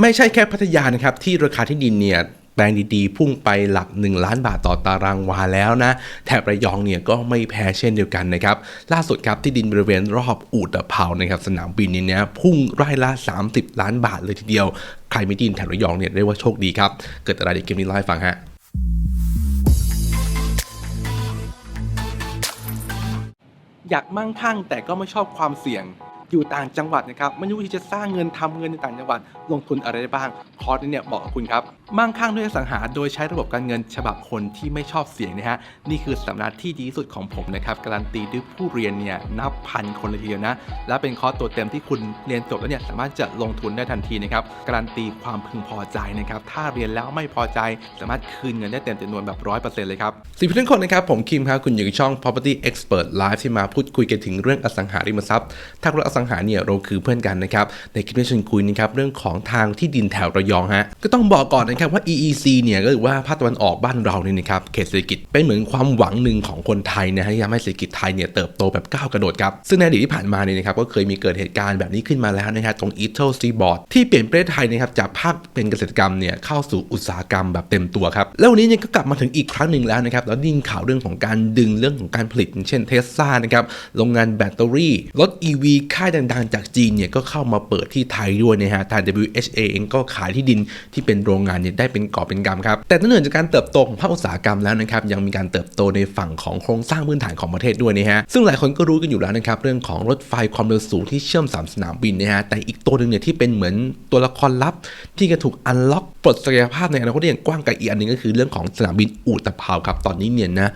ไม่ใช่แค่พัทยานะครับ ที่ราคาที่ดินเนี่ยแปลงดีๆ พุ่งไปหลัก 1 ล้านบาทต่อตารางวาแล้วนะ แถบระยองเนี่ยก็ไม่แพ้เช่นเดียวกันนะครับ ล่าสุดครับที่ดินบริเวณรอบอู่ตะเภานะครับสนามบินเนี่ยพุ่งไร่ละ 30 ล้านบาทเลยทีเดียว ใครไม่ดินแถบระยองเนี่ยเรียกว่าโชคดีครับ เกิดอะไรเดี๋ยวเกมนี้เล่าให้ฟังฮะอยากมั่งคั่งแต่ก็ไม่ชอบความเสี่ยง อยู่ต่างจังหวัดนะครับไม่รู้ที่จะสร้างเงินทำเงินในต่างจังหวัดลงทุนอะไรได้บ้างคอร์สนี้เนี่ยบอกกับคุณครับมั่งคั่งด้วยอสังหา โดยใช้ระบบการเงินฉบับคนที่ไม่ชอบเสี่ยงนะฮะ นี่คือสำนักที่ดีที่สุดของผมนะครับ การันตีด้วยผู้เรียนเนี่ยนับพันคนเลยทีเดียวนะ และเป็นคอร์สตัวเต็มที่คุณเรียนจบแล้วเนี่ยสามารถจะลงทุนได้ทันทีนะครับ การันตีความพึงพอใจนะครับ ถ้าเรียนแล้วไม่พอใจ สามารถคืนเงินได้เต็มจำนวนแบบร้อยเปอร์เซ็นต์เลยครับสิบทุกคนนะครับ ผมคิมครับ คุณอยู่ในช่อง property expert live ที่มาพูดคุยกันถึงเรื่องอสังหาริมทรัพย์ ถ้าคุณรักอสังหาเนี่ยเราคือเพื่อนกันนะครับ ในคลิปนี้ชวนคุยนะครับเรื่องของทางที่ดินแถวระยองฮะ ก็ต้องบอกก่อนนะครับว่า EEC เนี่ยก็คือว่าภาคตะวันออกบ้านเราเนี่ยนะครับเขตเศรษฐกิจเป็นเหมือนความหวังหนึ่งของคนไทยนะฮะที่ทำให้เศรษฐกิจไทยเนี่ยเติบโตแบบก้าวกระโดดครับ ซึ่งในอดีตที่ผ่านมาเนี่ยนะครับก็เคยมีเกิดเหตุการณ์แบบนี้ขึ้นมาแล้วนะครับตรง e t o Seaboard ที่เปลี่ยนประเทศไทยนะครับจากภาคเป็นเกษตรกรรมเนี่ยเข้าสู่อุตสาหกรรมแบบเต็มตัวครับแล้ววันนี้เนี่ยก็กลับมาถึงอีกครั้งหนึ่งแล้วนะครับแล้วยิ่งข่าวเรื่องของการดึงเรื่องของการผลิต เช่นเทสซานะครับโรงงานแบตเตอรี่รถ EV ค่ายดังๆ จากจีนเนี่ยก็เข้ามาเปิดที่ไทยด้วยนะฮะทาง WHA เองก็ขายที่ดินที่เป็นโรงงานเนี่ยได้เป็นกอบเป็นกำครับแต่นอกเหนือจากการเติบโตของภาคอุตสาหกรรมแล้วนะครับยังมีการเติบโตในฝั่งของโครงสร้างพื้นฐานของประเทศด้วยนะฮะซึ่งหลายคนก็รู้กันอยู่แล้วนะครับเรื่องของรถไฟความเร็วสูงที่เชื่อมสามสนามบินนะฮะแต่อีกตัวหนึ่งเนี่ยที่เป็นเหมือนตัวละครลับ ที่จะถูกอันล็อกปลดศักยภาพในอนาคตได้อย่างกว้างไกลอีกอันหนึงก็คือเรื่องของสนามบินอูตเภาครับตอนนี้เนี่ยนะ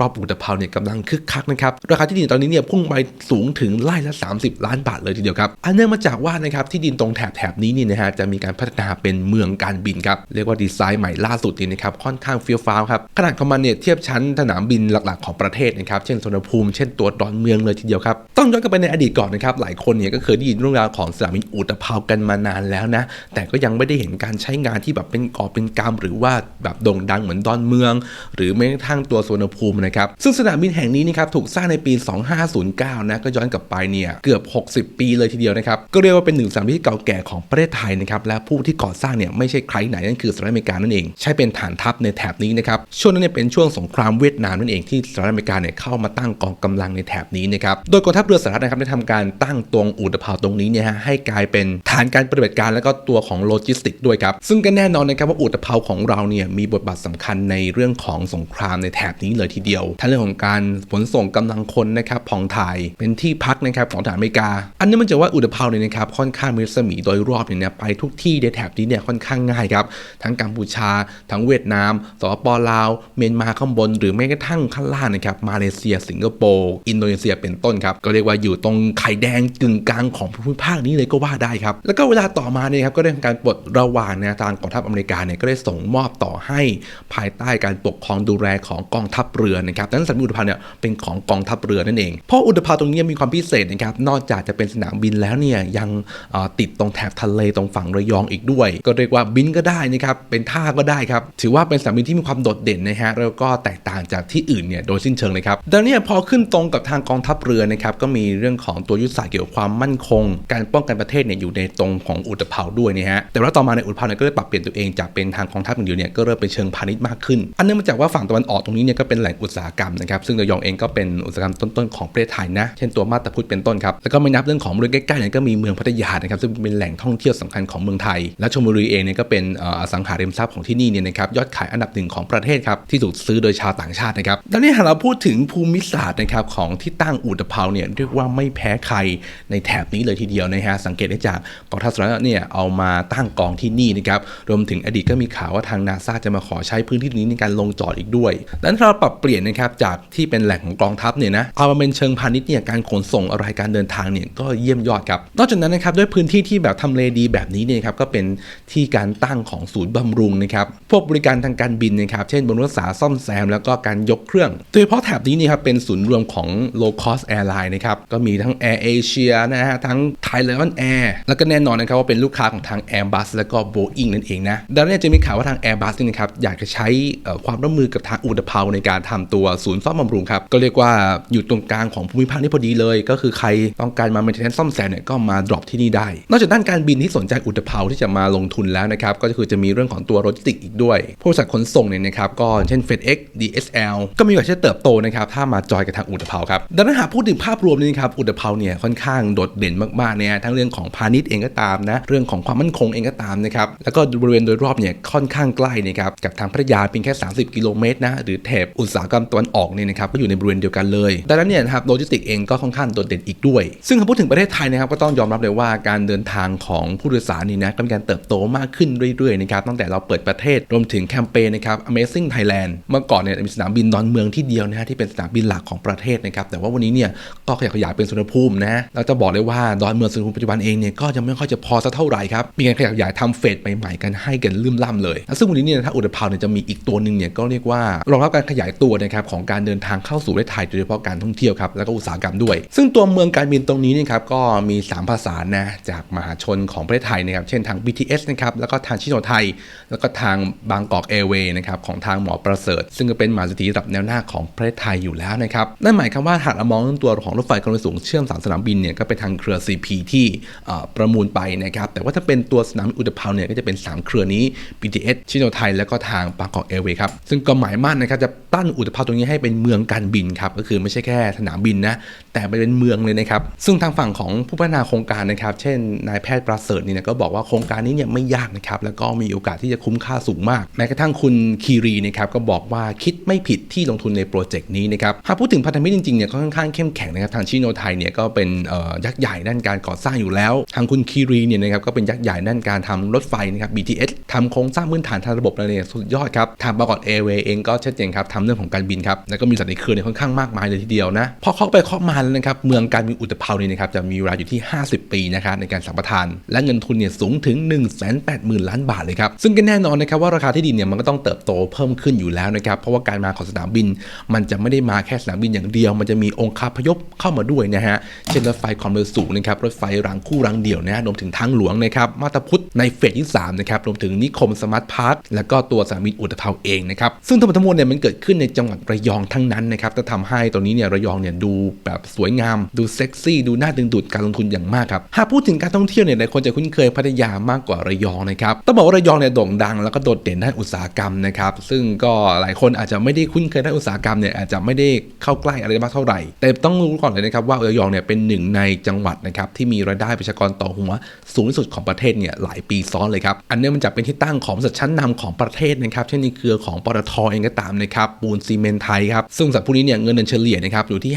รอบๆอูตเภาเนี่ยกำลังคึกคักนะครับราคาที่ดินตอนนี้เนี่ยพุ่งไปสูงถึงไร่ละ 30 ล้านบาทเลยทีเดียวครับอันเนื่องมาจากว่านะครับที่ดินตรงแถบแถบนี้เนี่ยนะฮะจะมีการพัฒนาเป็นเมืองการบินครับเรียกว่าดีไซน์ใหม่ล่าสุดนี่นะครับค่อนข้างเฟี้ยวฟ้าวครับขนาดของมันเนี่ยเทียบชั้นสนามบินหลักๆของประเทศนะครับเช่นสุวรรณภูมิเช่นตัวดอนเมืองเลยทีเดียวครับต้องย้อนกลับไปในอดีตก่อนนะครับหลายคนเนี่ยก็เคยได้ยินเรื่องราวของสนามบินอู่ตภากันมานานแล้วนะแต่ก็ยังไม่ได้เห็นการใช้งานที่แบบเป็นกอบเป็นกำหรือว่าแบบโด่งดังเหมือนดอนเมือง หรือแม้กระทั่งตัวสุวรรณภูมินะครับซึ่งสนามบินแห่งนี้นะครับถูกสร้างในปี 2509 นะก็ย้อนกลับไปเนี่ยเกือบ 60 ปีเลยทีเดียวนะครับก็เรียกว่าเป็นหนึ่งสนามบินที่เก่าแก่ของประเทศไทยนะครับและผู้ที่ก่อสร้างเนี่ยไม่ใช่ใครไหนนั่นคือสหรัฐอเมริกานั่นเอง ใช้เป็นฐานทัพในแถบนี้นะครับช่วงนั้นเนี่ยเป็นช่วงสงครามเวียดนามนั่นเองที่สหรัฐอเมริกาเนี่ยเข้ามาตั้งกองกำลังในแถบนี้นะครับโดยกองทัพเรือสหรัฐนะครับได้ทำการตั้งตรงอู่ตะเภาตรงนี้เนี่ยฮะให้กลายเป็นฐานการปฏิบัติการแล้วก็ตัวของโลจิสติกด้วยครับซึ่งก็แน่นอนนะครับว่าอู่ตะเภาของเราเนี่ยมีบทบาทสำคัญในเรื่องของสงครามในแถบนี้เลยทีเดียวทั้งเรื่องของการขนส่งกำลังคนนะครับของไทยเป็นที่พักนะครับของทหารอเมริกา อันนี้มันจะว่าอู่ตะเภาเนี่ยนะครับค่อนข้างมีรัศมีโดยรอบเนี่ยไปทุกที่ในแถบนี้เนี่ยค่อนข้างง่ายครับทั้งกัมพูชา ทั้งเวียดนามสปปลาว เมียนมาข้างบน หรือแม้กระทั่งข้างล่างนะครับมาเลเซีย สิงคโปร์อินโดนีเซียเป็นต้นครับก็เรียกว่าอยู่ตรงไข่แดงกึ่งกลางของภูมิภาคนี้เลยก็ว่าได้ครับแล้วก็เวลาต่อมาเนี่ยครับก็ได้ทำการปลดระหว่างนะทางกองทัพอเมริกาเนี่ยก็ได้ส่งมอบต่อให้ภายใต้การปกครองดูแลของกองทัพเรือนะครับดังนั้นสนามบินอุตภาวเนี่ยเป็นของกองทัพเรือนั่นเองเพราะอุตภาตรงนี้มีความพิเศษนะครับนอกจากจะเป็นสนามบินแล้วเนี่ยยังติดตรงแถบทะเลตรงฝั่งระยองอีกด้วย ก็เรียกว่าบินก็ได้นะครับเป็นท่าก็ได้ครับถือว่าเป็นสนามบินที่มีความโดดเด่นนะฮะแล้วก็แตกต่างจากที่อื่นเนี่ยโดยสิ้นเชิงเลยครับดังนี้พอขึ้นตรงกับทางกองทัพเรือนะครับก็มีเรื่องของตัวยุทธศาสตร์เกี่ยวกับความมั่นคง การป้องกันประเทศเนี่ยอยู่ในตรงของอุตภาวด้วยนะฮะแต่ว่าต่อมาในอุตภาวเนี่ยก็ได้ปรับเปลี่ยนตัวเองจากเป็นทางกองทัพอย่างเดียวเนี่ยก็เริ่มเป็นเชิงพาณิชย์มากขึ้น อันเนื่องมาจากว่าฝั่งตะวันออกตรงนี้เนี่ยก็เป็นแหล่งอุตสาหกรรมนะครับซึ่งระยองเองก็เป็นอุตสาหกรรมต้นๆของประเทศไทยนะเช่นตัวมาตาพุทธเป็นต้นครับแล้วก็ไม่นับเรื่องของเมืองใกล้ๆเนี่ยก็มีเมืองพัทยานะครับซึ่งเป็นแหล่งท่องเที่ยวสำคัญของเมืองไทย และชลบุรีเองเนี่ยก็เป็นอ่ออสังหาริมทรัพย์ของที่นี่เนี่ยนะครับยอดขายอันดับหนึ่งของประเทศครับที่ถูกซื้อโดยชาวต่างชาตินะครับดังนี้หากเราพูดถึงภูมิศาสตร์นะครับของที่ตั้งอู่ตะเภาเนี่ยเรียกว่าไม่แพ้ใครในแถบนี้เลยทีเดียวนะฮะสังเกตได้จากกองทัพสหรัฐเนี่ยเอามาตั้งกองที่นี่นะครับรวมถึงอดีตก็มีข่าวว่าทางนาซาจะมาขอใช้พื้นที่ตรงนี้ในการลงจอดอีกด้วยดังนั้นเราปรับเปลี่ยนนะครับจากที่เป็นแหล่งของกองทัพเนี่ยนะเอามาเป็นเชิงพาณิชย์เนี่ยการขนส่งอะไรการเดินทางเนี่ยก็เยี่ยมยอดครับนอกจากนั้นนะครับด้วยพื้นที่ที่แบบทำเลดีแบบนี้เนี่ยครับก็เป็นที่การตั้งของศูนย์บำรุงนะครับพวกบริการทางการบินนะครับเช่นบำรุงรักษาซ่อมแซมแล้วก็การยกเครื่อง โดยเฉพาะแถบนี้นี่ครับเป็นศูนย์รวมของ low cost airline นะครับก็มีทั้ง Air Asia นะฮะทั้ง Thai Lion Air แล้วก็แน่นอนนะครับว่าเป็นลูกค้าของทาง Airbus แล้วก็ Boeing นั่นเองนะดังนั้นจะมีข่าวว่าทาง Airbus นี่นะครับอยากจะใช้ความร่วมมือกับทางอูดะเภาในการทำตัวศูนย์ซ่อมบำรุงครับก็เรียกว่าอยู่ตรงกลางของภูมิภาคนี้พอดีเลย ก็คือใครต้องการการมา maintenance ซ่อมแซมเนี่ยก็มา drop ที่นี่ได้ นอกจากด้านการบินที่สนใจอุตภาวที่จะมาลงทุนแล้วนะครับก็คือจะมีเรื่องของตัวโลจิสติกอีกด้วยผู้บริษัทขนส่งเนี่ยนะครับก็เช่น FedEx DSL ก็มีโอกาสที่จะเติบโตนะครับถ้ามาจอยกับทางอุตภาครับดังนั้นหากพูดถึงภาพรวมนี่นะครับอุตภาเนี่ยค่อนข้างโดดเด่นมากๆเนี่ยทั้งเรื่องของพาณิชย์เองก็ตามนะเรื่องของความมั่นคงเองก็ตามนะครับแล้วก็บริเวณโดยรอบเนี่ยค่อนข้างใกล้นะครับกับทางพัทยาเพียงแค่ 30 กิโลเมตรนะหรือแถบอุตสาหกรรมตะวันออกเนี่ยนะครับก็อยู่ในบริเวณเดียวกันเลยดังนั้นเนี่ยนะครับโลจิสติกเองก็ค่อนข้างโดดเด่นอีกด้วย ซึ่งถ้าพูดถึงประเทศไทยนะครับก็ต้องยอมรับเลยว่าการเดินทางของผู้โดยสารนี่นะก็มีการเติบโตมากขึ้นเรื่อยๆนะครับตั้งแต่เราเปิดประเทศรวมถึงแคมเปญนะครับ Amazing Thailand เมื่อก่อนเนี่ยมีสนามบินดอนเมืองที่เดียวนะฮะที่เป็นสนามบินหลักของประเทศนะครับแต่ว่าวันนี้เนี่ยก็ขยับขยายเป็นสุวรรณภูมินะเราจะบอกเลยว่าดอนเมืองสุวรรณภูมิปัจจุบันเองเนี่ยก็ยังไม่ค่อยจะพอสักเท่าไหร่ครับมีการขยับขยายทำเฟสใหม่ๆกันให้กันลืมล่ำเลย ซึ่งวันนี้เนี่ยถ้าอุตภาวเนี่ยจะมีอีกตัวหนึ่งเนี่ยก็เรียกว่ารองรับการขยายตัวนะครับของการเดินทางเข้าสู่ประเทศไทยโดยเฉพาะการท่องเที่ยวครับแล้วก็อุตสาหกรรมด้วย ซึ่งตัวเมืองการบินตรงนี้นะครับก็มี 3 ภาษานะจากมหาชนของประเทศไทยนะครับเช่นทาง BTS นะครับแล้วก็ทางชิโนไทยแล้วก็ทางบางกอกแอเวย์นะครับของทางหมอประเสริฐ ซึ่งก็เป็นมหาเศรษฐีระดับแนวหน้าของประเทศไทยอยู่แล้วนะครับนั่นหมายความว่าหากเรามองเรื่องตัวของรถไฟความเร็วสูงเชื่อมสามสนามบินเนี่ยก็เป็นทางเครือ CP ที่ประมูลไปนะครับแต่ว่าถ้าเป็นตัวสนามอุตภาวเนี่ยก็จะเป็น 3 เครือนี้ BTS ชิโนไทย แล้วก็ทางบางกอกแอเวย์ครับซึ่งก็หมายมั่นนะครับจะตั้นอุตภาวตรงนี้ให้เป็นเมืองการบินครับก็คือไม่ใช่แค่สนามบินนะ แต่ไปเป็นเมืองเลยนะครับ ซึ่งทางฝั่งของผู้พัฒนาโครงการนะครับ เช่นนายแพทย์ประเสริฐนี่นะก็บอกว่าโครงการนี้เนี่ยไม่ยากนะครับ แล้วก็มีโอกาสที่จะคุ้มค่าสูงมาก แม้กระทั่งคุณคีรีนะครับก็บอกว่าคิดไม่ผิดที่ลงทุนในโปรเจกต์นี้นะครับหากพูดถึงพันธมิตรจริงๆเนี่ยก็ค่อนข้างเข้มแข็งนะครับทางชิโนไทยเนี่ยก็เป็นยักษ์ใหญ่ด้านการก่อสร้างอยู่แล้ว ทางคุณคีรีเนี่ยนะครับก็เป็นยักษ์ใหญ่ด้านการทำรถไฟนะครับ BTS ทำโครงสร้างพื้นฐานทางระบบอะไรเนี่ยสุดยอดครับทางบางกอกแอเวเองก็ชัดเจนครับทำเรื่องของการบินครับแล้วก็มีสัตว์ในเครือเนี่ยค่อนข้างมากมายเลยทีเดียวนะพอเข้าไปเคามาแล้วนะครับเมืองการบินอุตภาวนี่นะครับจะมีเวลาอยู่ที่ 50 ปีนะครับในการสัมปทาน และเงินทุนเนี่ยสูงถึง 1 8 0 0 0 0 ล้านบาทเลยครับซึ่งก็แน่นอนนะครับว่าราคาที่ดินเนี่ยมันก็ต้องเติบโตเพิ่มขึ้นอยู่แล้วนะครับเพราะว่าการมาของสนามบิน มันจะไม่ได้มาแค่สนามบินอย่างเดียว มันจะมีองค์คาพยพเข้ามาด้วยนะฮะเช่นรถไฟความเร็วสูงนะครับรถไฟรางคู่รางเดี่ยวนะรวมถึงทางหลวงนะครับมาตาพุทธในเฟสที่3นะครับรวมถึงนคมสมาร์ทพาร์คแล้วก็ตัวสนามบินอุตภาเองนะครับซึ่งทั้งหมดทั้งมวลเนี่ยมันเกิดขึ้นในจังหวัดระยองทั้งนั้นนะครับจะทำให้ตอนนี้เนี่ยระยองเนี่ยดูแบบสวยงาม ดูเซ็กซี่ ดูน่าดึงดูดการลงทุนอย่างมากครับหากพูดถึงการท่องเที่ยวเนี่ยหลายคนจะคุ้นเคยพัทยามากกว่าระยองนะครับต้องบอกว่าระยองเนี่ยโด่งดังแล้วก็โดดเด่นด้านอุตสาหกรรมนะครับซึ่งก็หลายคนอาจจะไม่ได้คุ้นเคยด้านอุตสาหกรรมเนี่ยอาจจะไม่ได้เข้าใกล้อะไรมากเท่าไหร่ แต่ต้องรู้ก่อนเลยนะครับว่าระยองเนี่ยเป็นหนึ่งในจังหวัดนะครับที่มีรายได้ประชากรต่อหัวสูงที่สุดของประเทศเนี่ยหลายปีซ้อนเลยครับอันนี้มันจะเป็นที่ตั้งของบริษัทชั้นนำของประเทศนะครับเช่นในเครือของปตทเองก็ตามนะครับปูนซีเมนไทยครับซึ่งบริษัทพวกนี้เนี่ยเงินเดือนเฉลี่ยนะครับอยู่ที่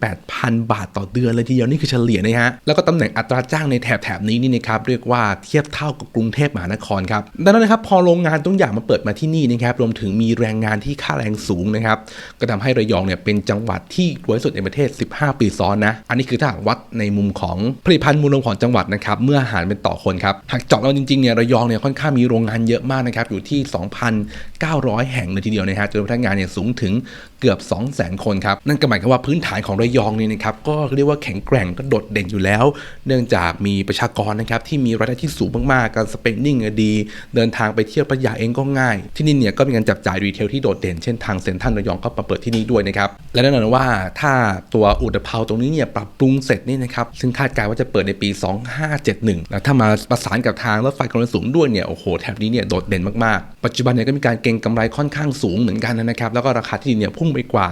58,000 บาทต่อเดือนเลยทีเดียวนี่คือเฉลี่ยนะฮะแล้วก็ตำแหน่งอัตราจ้างในแถบแถบนี้นี่นะครับเรียกว่าเทียบเท่ากับกรุงเทพมหานครครับดังนั้นนะครับพอโรงงานตัวอย่างมาเปิดมาที่นี่นะครับรวมถึงมีแรงงานที่ค่าแรงสูงนะครับก็ทำให้ระยองเนี่ยเป็นจังหวัดที่รวยสุดในประเทศ 15 ปีซ้อนนะอันนี้คือถ้าหากวัดในมุมของผลิตภัณฑ์มูลรวมของจังหวัดนะครับเมื่อหารเป็นต่อคนครับหากเจาะเราจริงๆเนี่ยระยองเนี่ยค่อนข้างมีโรงงานเยอะมากนะครับอยู่ที่ 2,900 แห่งเลยทีเดียวนะฮะจำนพนักงานเนี่ยสูงถึง เกือบ 200,000 คนครับ นั่นก็หมายความว่าพื้นฐานของระยองนี่นะครับก็เรียกว่าแข็งแกร่งก็โดดเด่นอยู่แล้ว เนื่องจากมีประชากรนะครับที่มีรายได้ที่สูงมากๆ การสเปนนิ่งดี เดินทางไปเที่ยวพัทยาเองก็ง่าย ที่นี่เนี่ยก็มีการจับจ่ายรีเทลที่โดดเด่น เช่นทางเซ็นทรัลระยองก็มาเปิดที่นี่ด้วยนะครับ และแน่นอนว่าถ้าตัวอุตภาวตรงนี้เนี่ยปรับปรุงเสร็จนี่นะครับซึ่งคาดการณ์ว่าจะเปิดในปี 2571 แล้วถ้ามาประสานกับทางรถไฟความเร็วสูงด้วยเนี่ยโอ้โหแถบนี้เนี่ยโดดเด่นมากๆ ปัจจุบันเนี่ยก็มีการเก็งกำไรค่อนข้างสูงเหมือนกันนะครับ แล้วก็ราคาที่ดินเนี่ยพุ่งไปกว่า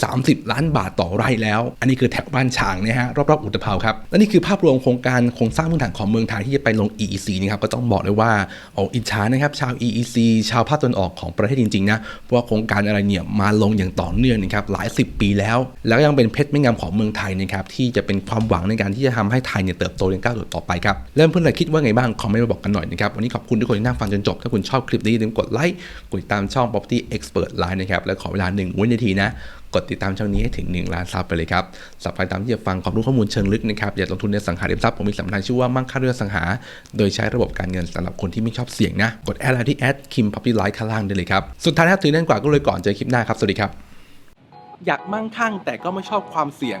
30 ล้านบาทต่อไร่แล้ว อันนี้คือแถบบ้านฉางนะฮะรอบๆอุตภาวครับและนี่คือภาพรวมโครงการโครงสร้างพื้นฐานของเมืองไทยที่จะไปลง EEC นะครับก็ต้องบอกเลยว่าอ้อิจฉานะครับชาว EEC ชาวภาคตะวันออกของประเทศจริงๆนะเพราะว่าโครงการอะไรเนี่ยมาลงอย่างต่อเนื่องนะครับหลาย 10 ปีแล้ว แล้วก็ยังเป็นเพชรไม่งามของเมืองไทยนะครับที่จะเป็นความหวังในการที่จะทำให้ไทยเนี่ยเติบโตในก้าวต่อไปครับเริ่มเพื่อนๆคิดว่าไงบ้างคอมเมนต์มาบอกกันหน่อยนะครับวันนี้ขอบคุณทุกคนที่นั่งฟังจนจบถ้าคุณชอบคลิปนี้กดไลค์กดติดตามช่อง Property Expert Line นะครับและขอเวลา1วินาทีนะกดติดตามช่องนี้ให้ถึง 1 ล้านซับไปเลยครับสับไปตามที่จะฟังความรู้ข้อมูลเชิงลึกนะครับอยากลงทุนในสังหาริมทรัพย์ผมมีสัมมนาชื่อว่ามั่งค่าเรือสังหา โดยใช้ระบบการเงินสำหรับคนที่ไม่ชอบเสี่ยงนะ กดแอดไลน์ที่แอดคิมพับปี้ไลท์ข้างล่างได้เลยครับ สุดท้ายถ้าถือแน่นกว่าก็เลยก่อนเจอคลิปหน้าครับ สวัสดีครับ อยากมั่งคั่งแต่ก็ไม่ชอบความเสี่ยง